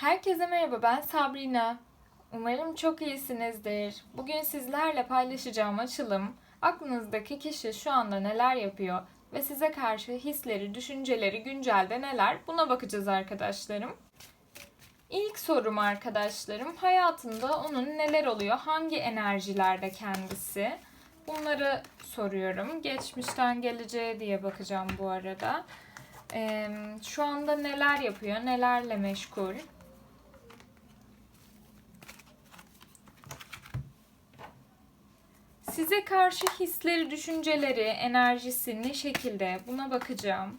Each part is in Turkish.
Herkese merhaba ben Sabrina. Umarım çok iyisinizdir. Bugün sizlerle paylaşacağım açılım aklınızdaki kişi şu anda neler yapıyor ve size karşı hisleri, düşünceleri güncelde neler buna bakacağız arkadaşlarım. İlk sorum arkadaşlarım hayatında onun neler oluyor? Hangi enerjilerde kendisi? Bunları soruyorum. Geçmişten geleceğe diye bakacağım bu arada. Ee, şu anda neler yapıyor? Nelerle meşgul? Size karşı hisleri, düşünceleri, enerjisi ne şekilde? Buna bakacağım.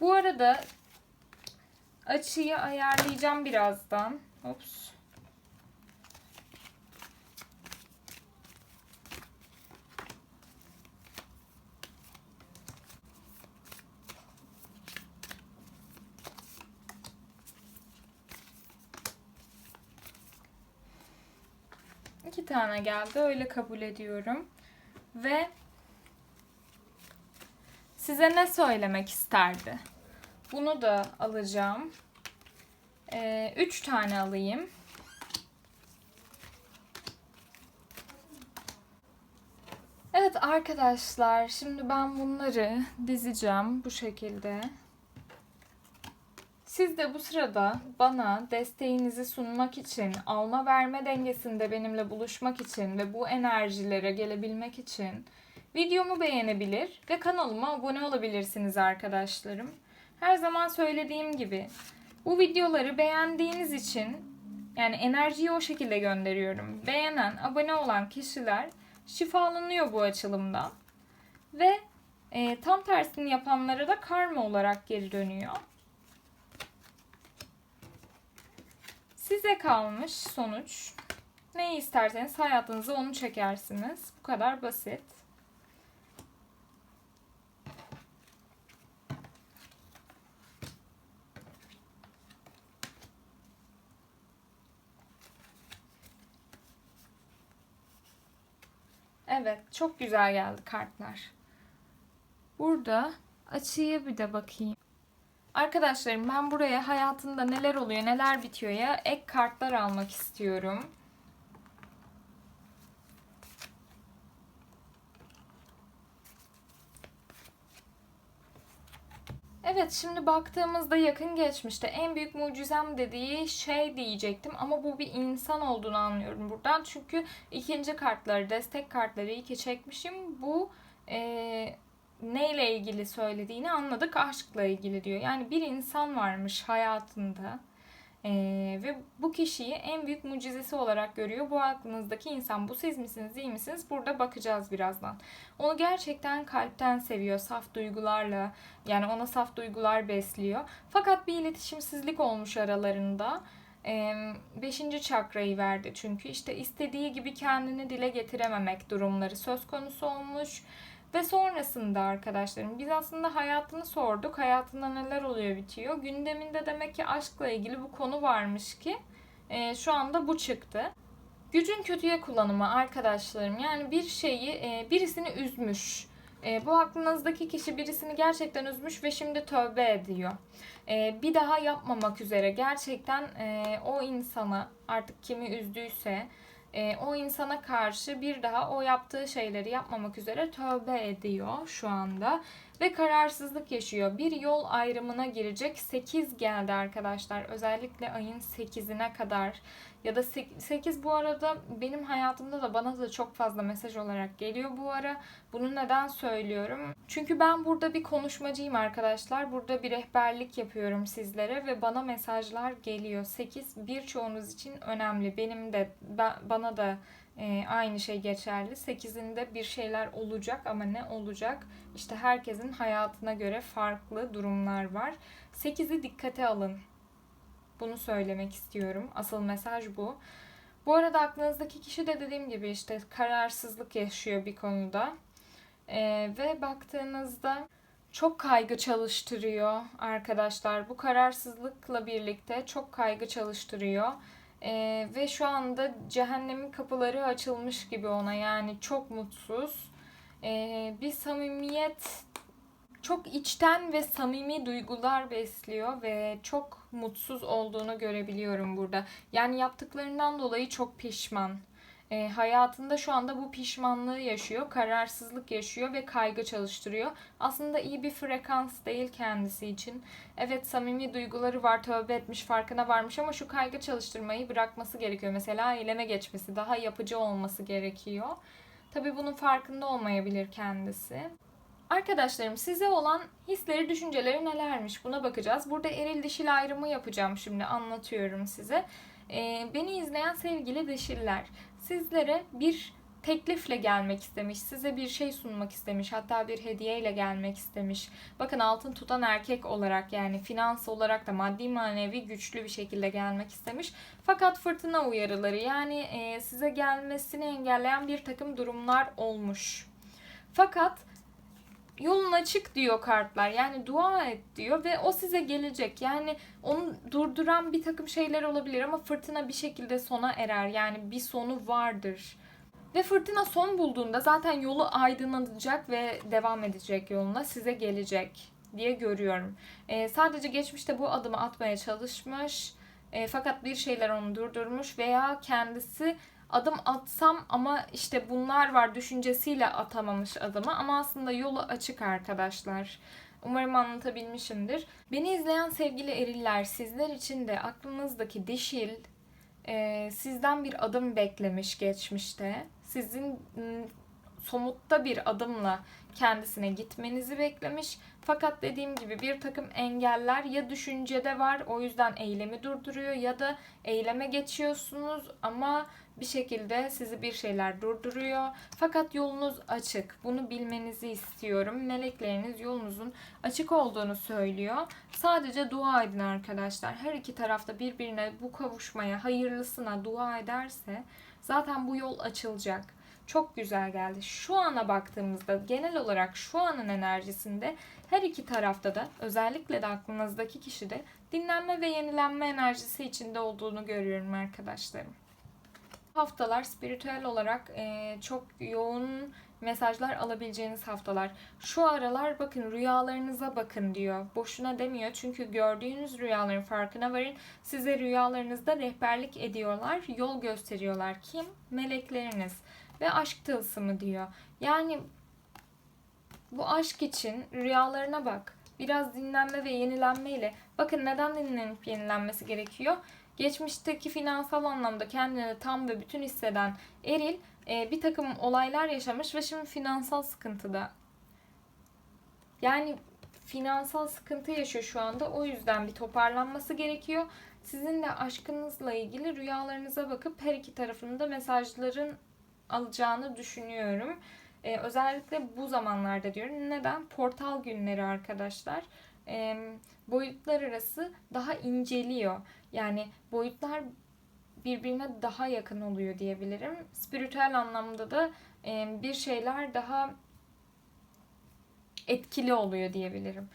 Bu arada açıyı ayarlayacağım birazdan. Ops. İki tane geldi. Öyle kabul ediyorum. Ve size ne söylemek isterdi? Bunu da alacağım. Ee, üç tane alayım. Evet arkadaşlar, şimdi ben bunları dizeceğim bu şekilde. Siz de bu sırada bana desteğinizi sunmak için, alma verme dengesinde benimle buluşmak için ve bu enerjilere gelebilmek için videomu beğenebilir ve kanalıma abone olabilirsiniz arkadaşlarım. Her zaman söylediğim gibi bu videoları beğendiğiniz için yani enerjiyi o şekilde gönderiyorum. Beğenen, abone olan kişiler şifalanıyor bu açılımdan. Ve e, tam tersini yapanlara da karma olarak geri dönüyor. Size kalmış sonuç. Neyi isterseniz hayatınıza onu çekersiniz. Bu kadar basit. Evet, çok güzel geldi kartlar. Burada açıyı bir de bakayım. Arkadaşlarım ben buraya hayatında neler oluyor, neler bitiyor ya ek kartlar almak istiyorum. Evet şimdi baktığımızda yakın geçmişte en büyük mucizem dediği şey diyecektim ama bu bir insan olduğunu anlıyorum buradan. Çünkü ikinci kartları, destek kartları iyi ki çekmişim. Bu e, neyle ilgili söylediğini anladık. Aşkla ilgili diyor. Yani bir insan varmış hayatında. Ee, ve bu kişiyi en büyük mucizesi olarak görüyor. Bu aklınızdaki insan. Bu siz misiniz, değil misiniz? Burada bakacağız birazdan. Onu gerçekten kalpten seviyor. Saf duygularla. Yani ona saf duygular besliyor. Fakat bir iletişimsizlik olmuş aralarında. Ee, beşinci çakrayı verdi çünkü. işte istediği gibi kendini dile getirememek durumları söz konusu olmuş. Ve sonrasında arkadaşlarım biz aslında hayatını sorduk. Hayatında neler oluyor bitiyor. Gündeminde demek ki aşkla ilgili bu konu varmış ki e, şu anda bu çıktı. Gücün kötüye kullanımı arkadaşlarım. Yani bir şeyi e, birisini üzmüş. E, bu aklınızdaki kişi birisini gerçekten üzmüş ve şimdi tövbe ediyor. E, bir daha yapmamak üzere gerçekten e, o insana artık kimi üzdüyse e, o insana karşı bir daha o yaptığı şeyleri yapmamak üzere tövbe ediyor şu anda ve kararsızlık yaşıyor. Bir yol ayrımına girecek 8 geldi arkadaşlar. Özellikle ayın 8'ine kadar ya da 8 bu arada benim hayatımda da bana da çok fazla mesaj olarak geliyor bu ara. Bunu neden söylüyorum? Çünkü ben burada bir konuşmacıyım arkadaşlar. Burada bir rehberlik yapıyorum sizlere ve bana mesajlar geliyor. 8 birçoğunuz için önemli. Benim de bana da e, aynı şey geçerli. 8'inde bir şeyler olacak ama ne olacak? İşte herkesin hayatına göre farklı durumlar var. 8'i dikkate alın. Bunu söylemek istiyorum. Asıl mesaj bu. Bu arada aklınızdaki kişi de dediğim gibi işte kararsızlık yaşıyor bir konuda. Ee, ve baktığınızda çok kaygı çalıştırıyor arkadaşlar. Bu kararsızlıkla birlikte çok kaygı çalıştırıyor. Ee, ve şu anda cehennemin kapıları açılmış gibi ona yani çok mutsuz. Ee, bir samimiyet çok içten ve samimi duygular besliyor ve çok mutsuz olduğunu görebiliyorum burada. Yani yaptıklarından dolayı çok pişman. E, hayatında şu anda bu pişmanlığı yaşıyor, kararsızlık yaşıyor ve kaygı çalıştırıyor. Aslında iyi bir frekans değil kendisi için. Evet samimi duyguları var, tövbe etmiş, farkına varmış ama şu kaygı çalıştırmayı bırakması gerekiyor. Mesela eyleme geçmesi, daha yapıcı olması gerekiyor. Tabii bunun farkında olmayabilir kendisi. Arkadaşlarım size olan hisleri, düşünceleri nelermiş buna bakacağız. Burada eril dişil ayrımı yapacağım şimdi anlatıyorum size. Ee, beni izleyen sevgili dişiller sizlere bir teklifle gelmek istemiş, size bir şey sunmak istemiş, hatta bir hediyeyle gelmek istemiş. Bakın altın tutan erkek olarak yani finans olarak da maddi manevi güçlü bir şekilde gelmek istemiş. Fakat fırtına uyarıları yani e, size gelmesini engelleyen bir takım durumlar olmuş. Fakat yolun açık diyor kartlar. Yani dua et diyor ve o size gelecek. Yani onu durduran bir takım şeyler olabilir ama fırtına bir şekilde sona erer. Yani bir sonu vardır. Ve fırtına son bulduğunda zaten yolu aydınlanacak ve devam edecek yoluna size gelecek diye görüyorum. Ee, sadece geçmişte bu adımı atmaya çalışmış. E, fakat bir şeyler onu durdurmuş veya kendisi adım atsam ama işte bunlar var düşüncesiyle atamamış adımı ama aslında yolu açık arkadaşlar. Umarım anlatabilmişimdir. Beni izleyen sevgili eriller sizler için de aklınızdaki dişil e, sizden bir adım beklemiş geçmişte. Sizin somutta bir adımla kendisine gitmenizi beklemiş. Fakat dediğim gibi bir takım engeller ya düşüncede var o yüzden eylemi durduruyor ya da eyleme geçiyorsunuz ama bir şekilde sizi bir şeyler durduruyor. Fakat yolunuz açık. Bunu bilmenizi istiyorum. Melekleriniz yolunuzun açık olduğunu söylüyor. Sadece dua edin arkadaşlar. Her iki tarafta birbirine bu kavuşmaya, hayırlısına dua ederse zaten bu yol açılacak. Çok güzel geldi. Şu ana baktığımızda genel olarak şu anın enerjisinde her iki tarafta da özellikle de aklınızdaki kişide dinlenme ve yenilenme enerjisi içinde olduğunu görüyorum arkadaşlarım haftalar spiritüel olarak e, çok yoğun mesajlar alabileceğiniz haftalar. Şu aralar bakın rüyalarınıza bakın diyor. Boşuna demiyor çünkü gördüğünüz rüyaların farkına varın. Size rüyalarınızda rehberlik ediyorlar, yol gösteriyorlar. Kim? Melekleriniz ve aşk tılsımı diyor. Yani bu aşk için rüyalarına bak. Biraz dinlenme ve yenilenmeyle. Bakın neden dinlenip yenilenmesi gerekiyor? Geçmişteki finansal anlamda kendini tam ve bütün hisseden eril e, bir takım olaylar yaşamış ve şimdi finansal sıkıntıda. Yani finansal sıkıntı yaşıyor şu anda. O yüzden bir toparlanması gerekiyor. Sizin de aşkınızla ilgili rüyalarınıza bakıp her iki tarafında mesajların alacağını düşünüyorum. Ee, özellikle bu zamanlarda diyorum. Neden? Portal günleri arkadaşlar. Ee, boyutlar arası daha inceliyor. Yani boyutlar birbirine daha yakın oluyor diyebilirim. Spiritüel anlamda da e, bir şeyler daha etkili oluyor diyebilirim.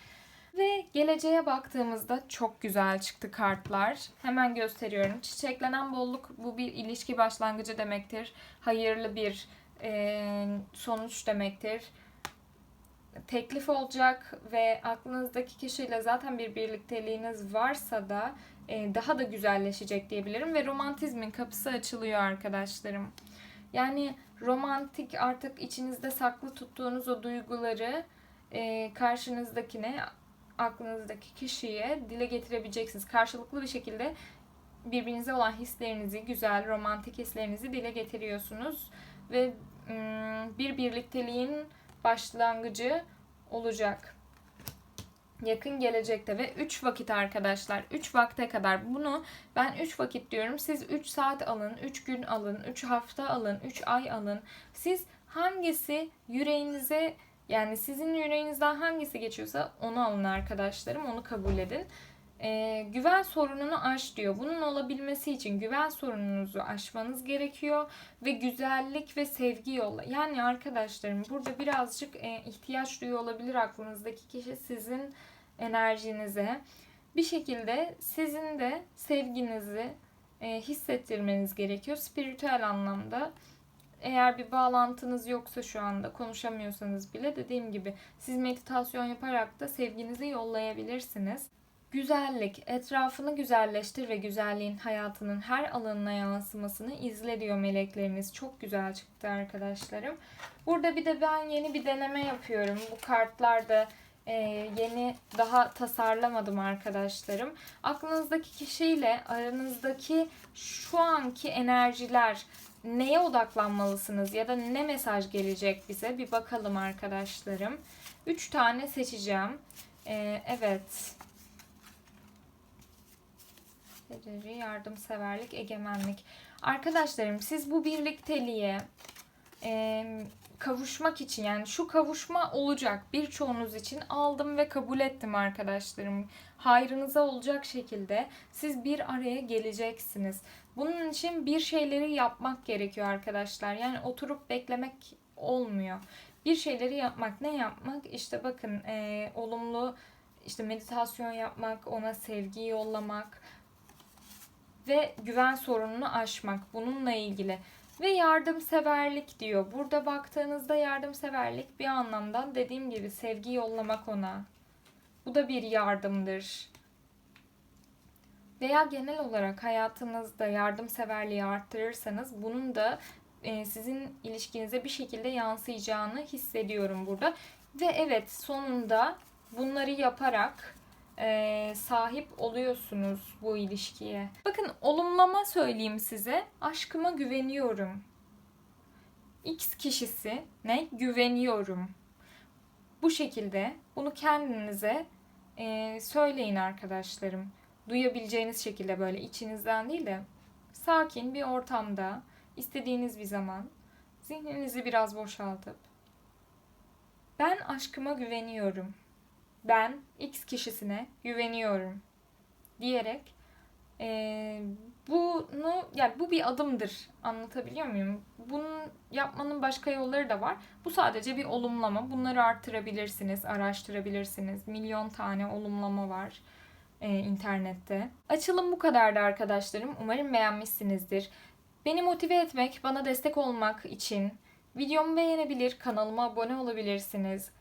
Ve geleceğe baktığımızda çok güzel çıktı kartlar. Hemen gösteriyorum. Çiçeklenen bolluk bu bir ilişki başlangıcı demektir. Hayırlı bir e, sonuç demektir. Teklif olacak ve aklınızdaki kişiyle zaten bir birlikteliğiniz varsa da e, daha da güzelleşecek diyebilirim ve romantizmin kapısı açılıyor arkadaşlarım. Yani romantik artık içinizde saklı tuttuğunuz o duyguları e, karşınızdakine, aklınızdaki kişiye dile getirebileceksiniz. Karşılıklı bir şekilde birbirinize olan hislerinizi, güzel romantik hislerinizi dile getiriyorsunuz. Ve bir birlikteliğin başlangıcı olacak. Yakın gelecekte ve 3 vakit arkadaşlar 3 vakte kadar bunu ben 3 vakit diyorum. Siz 3 saat alın 3 gün alın 3 hafta alın 3 ay alın. Siz hangisi yüreğinize yani sizin yüreğinizden hangisi geçiyorsa onu alın arkadaşlarım onu kabul edin ee, güven sorununu aş diyor. Bunun olabilmesi için güven sorununuzu aşmanız gerekiyor ve güzellik ve sevgi yolla. Yani arkadaşlarım burada birazcık e, ihtiyaç duyuyor olabilir aklınızdaki kişi sizin enerjinize. Bir şekilde sizin de sevginizi e, hissettirmeniz gerekiyor. Spiritüel anlamda eğer bir bağlantınız yoksa şu anda konuşamıyorsanız bile dediğim gibi siz meditasyon yaparak da sevginizi yollayabilirsiniz. Güzellik, etrafını güzelleştir ve güzelliğin hayatının her alanına yansımasını izle diyor melekleriniz. Çok güzel çıktı arkadaşlarım. Burada bir de ben yeni bir deneme yapıyorum. Bu kartlarda e, yeni daha tasarlamadım arkadaşlarım. Aklınızdaki kişiyle aranızdaki şu anki enerjiler neye odaklanmalısınız ya da ne mesaj gelecek bize bir bakalım arkadaşlarım. Üç tane seçeceğim. E, evet. Yardımseverlik, egemenlik. Arkadaşlarım siz bu birlikteliğe e, kavuşmak için yani şu kavuşma olacak birçoğunuz için aldım ve kabul ettim arkadaşlarım. Hayrınıza olacak şekilde siz bir araya geleceksiniz. Bunun için bir şeyleri yapmak gerekiyor arkadaşlar. Yani oturup beklemek olmuyor. Bir şeyleri yapmak. Ne yapmak? İşte bakın e, olumlu işte meditasyon yapmak, ona sevgi yollamak ve güven sorununu aşmak. Bununla ilgili. Ve yardımseverlik diyor. Burada baktığınızda yardımseverlik bir anlamda dediğim gibi sevgi yollamak ona. Bu da bir yardımdır. Veya genel olarak hayatınızda yardımseverliği arttırırsanız bunun da e, sizin ilişkinize bir şekilde yansıyacağını hissediyorum burada. Ve evet sonunda bunları yaparak e, sahip oluyorsunuz bu ilişkiye. Bakın olumlama söyleyeyim size. Aşkıma güveniyorum. X kişisi ne? Güveniyorum. Bu şekilde bunu kendinize e, söyleyin arkadaşlarım. Duyabileceğiniz şekilde böyle içinizden değil de sakin bir ortamda istediğiniz bir zaman zihninizi biraz boşaltıp ben aşkıma güveniyorum ben X kişisine güveniyorum diyerek e, bunu yani bu bir adımdır anlatabiliyor muyum? Bunun yapmanın başka yolları da var. Bu sadece bir olumlama. Bunları artırabilirsiniz, araştırabilirsiniz. Milyon tane olumlama var e, internette. Açılım bu kadardı arkadaşlarım. Umarım beğenmişsinizdir. Beni motive etmek, bana destek olmak için videomu beğenebilir, kanalıma abone olabilirsiniz.